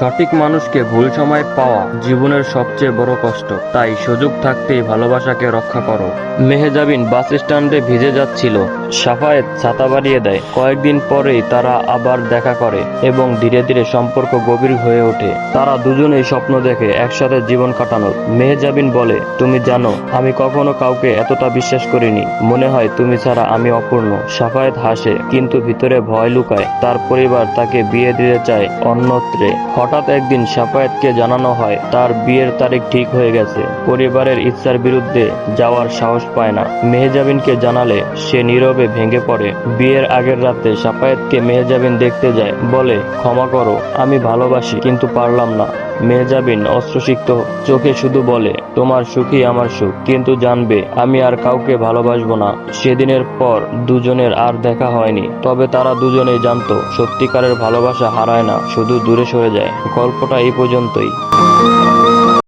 সঠিক মানুষকে ভুল সময় পাওয়া জীবনের সবচেয়ে বড় কষ্ট। তাই সুযোগ থাকতেই ভালোবাসাকে রক্ষা করো। মেহেজাবিন বাস স্ট্যান্ডে ভিজে যাচ্ছিল। সাফায়েত ছাতা বাড়িয়ে দেয়। কয়েকদিন পরেই তারা আবার দেখা করে এবং ধীরে ধীরে সম্পর্ক গভীর হয়ে ওঠে। তারা দুজনেই স্বপ্ন দেখে একসাথে জীবন কাটানোর। মেহেজাবিন বলে, তুমি জানো, আমি কখনো কাউকে এতটা বিশ্বাস করিনি। মনে হয় তুমি ছাড়া আমি অপূর্ণ। সাফায়েত হাসে, কিন্তু ভিতরে ভয় লুকায়। তার পরিবার তাকে বিয়ে দিতে চায় অন্যত্রে। হঠাৎ একদিন সাফায়েতকে জানানো হয়, তার বিয়ের তারিখ ঠিক হয়ে গেছে। পরিবারের ইচ্ছার বিরুদ্ধে যাওয়ার সাহস পায় না। মেহেজাবিনকে জানালে সে নীরবে ভেঙে পড়ে। বিয়ের আগের রাতে সাফায়েতকে মেহেজাবিন দেখতে যায়, বলে, ক্ষমা করো, আমি ভালোবাসি, কিন্তু পারলাম না। মেহজাবিন অস্ত্রসিক্ত চোখে শুধু বলে, তোমার সুখই আমার সুখ, কিন্তু জানবে, আমি আর কাউকে ভালোবাসবো না। সেদিনের পর দুজনের আর দেখা হয়নি, তবে তারা দুজনেই জানতো, সত্যিকারের ভালোবাসা হারায় না, শুধু দূরে সরে যায়। গল্পটা এই পর্যন্তই।